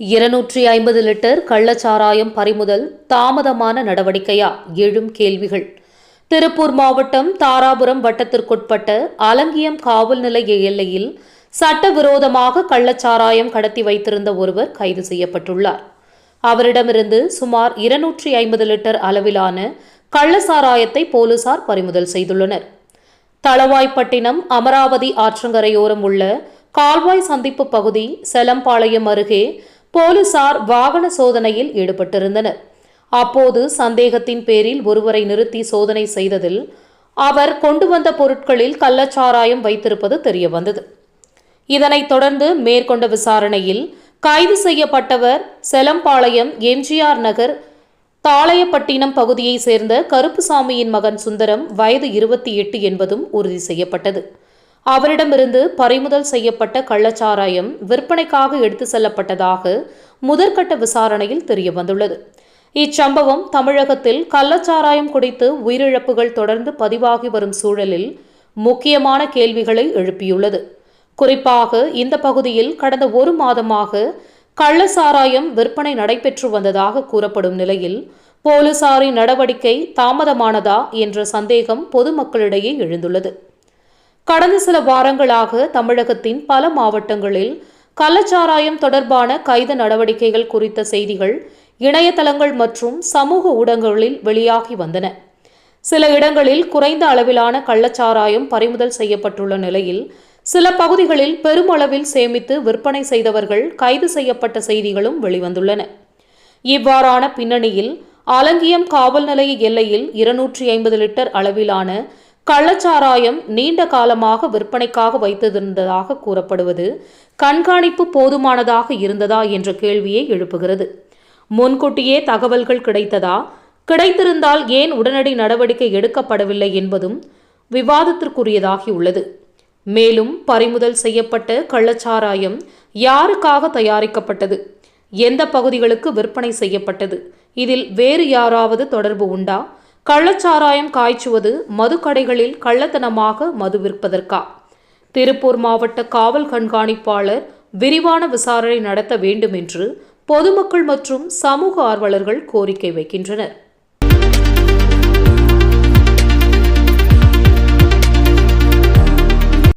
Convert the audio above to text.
இருநூற்றி ஐம்பது லிட்டர் கள்ளச்சாராயம் பறிமுதல் தாமதமான நடவடிக்கையா? எழும் கேள்விகள். திருப்பூர் மாவட்டம் தாராபுரம் வட்டத்திற்குட்பட்ட அலங்கியம் காவல் நிலைய எல்லையில் சட்டவிரோதமாக கள்ளச்சாராயம் கடத்தி வைத்திருந்த ஒருவர் கைது செய்யப்பட்டுள்ளார். அவரிடமிருந்து சுமார் இருநூற்றி ஐம்பது லிட்டர் அளவிலான கள்ளச்சாராயத்தை போலீசார் பறிமுதல் செய்துள்ளனர். தளவாய்ப்பட்டினம் அமராவதி ஆற்றங்கரையோரம் உள்ள கால்வாய் சந்திப்பு பகுதி செலம்பாளையம் அருகே போலீசார் வாகன சோதனையில் ஈடுபட்டிருந்தனர். அப்போது சந்தேகத்தின் பேரில் ஒருவரை நிறுத்தி சோதனை செய்ததில் அவர் கொண்டு வந்த பொருட்களில் கள்ளச்சாராயம் வைத்திருப்பது தெரியவந்தது. இதனைத் தொடர்ந்து மேற்கொண்ட விசாரணையில் கைது செய்யப்பட்டவர் செலம்பாளையம் எம்ஜிஆர் நகர் தாளையப்பட்டினம் பகுதியைச் சேர்ந்த கருப்புசாமியின் மகன் சுந்தரம் வயது இருபத்தி எட்டு என்பதும் உறுதி செய்யப்பட்டது. அவரிடமிருந்து பறிமுதல் செய்யப்பட்ட கள்ளச்சாராயம் விற்பனைக்காக எடுத்து செல்லப்பட்டதாக முதற்கட்ட விசாரணையில் தெரியவந்துள்ளது. இச்சம்பவம் தமிழகத்தில் கள்ளச்சாராயம் குடித்து உயிரிழப்புகள் தொடர்ந்து பதிவாகி வரும் சூழலில் முக்கியமான கேள்விகளை எழுப்பியுள்ளது. குறிப்பாக இந்த பகுதியில் கடந்த ஒரு மாதமாக கள்ளச்சாராயம் விற்பனை நடைபெற்று வந்ததாக கூறப்படும் நிலையில் போலீசாரின் நடவடிக்கை தாமதமானதா என்ற சந்தேகம் பொதுமக்களிடையே எழுந்துள்ளது. கடந்த சில வாரங்களாக தமிழகத்தின் பல மாவட்டங்களில் கள்ளச்சாராயம் தொடர்பான கைது நடவடிக்கைகள் குறித்த செய்திகள் இணையதளங்கள் மற்றும் சமூக ஊடகங்களில் வெளியாகி வந்தன. சில இடங்களில் குறைந்த அளவிலான கள்ளச்சாராயம் பறிமுதல் செய்யப்பட்டுள்ள நிலையில் சில பகுதிகளில் பெருமளவில் சேமித்து விற்பனை செய்தவர்கள் கைது செய்யப்பட்ட செய்திகளும் வெளிவந்துள்ளன. இவ்வாறான பின்னணியில் அலங்கியம் காவல் நிலைய எல்லையில் இருநூற்றி ஐம்பது லிட்டர் அளவிலான கள்ளச்சாராயம் நீண்ட காலமாக விற்பனைக்காக வைத்திருந்ததாக கூறப்படுவது கண்காணிப்பு போதுமானதாக இருந்ததா என்ற கேள்வியை எழுப்புகிறது. முன்கூட்டியே தகவல்கள் கிடைத்ததா? கிடைத்திருந்தால் ஏன் உடனடி நடவடிக்கை எடுக்கப்படவில்லை என்பதும் விவாதத்திற்குரியதாகியுள்ளது. மேலும் பறிமுதல் செய்யப்பட்ட கள்ளச்சாராயம் யாருக்காக தயாரிக்கப்பட்டது? எந்த பகுதிகளுக்கு விற்பனை செய்யப்பட்டது? இதில் வேறு யாராவது தொடர்பு உண்டா? கள்ளச்சாராயம் காய்ச்சுவது மதுக்கடைகளில் கள்ளத்தனமாக மது விற்பதற்கா? திருப்பூர் மாவட்ட காவல் கண்காணிப்பாளர் விரிவான விசாரணை நடத்த வேண்டும் என்று பொதுமக்கள் மற்றும் சமூக ஆர்வலர்கள் கோரிக்கை வைக்கின்றனர்.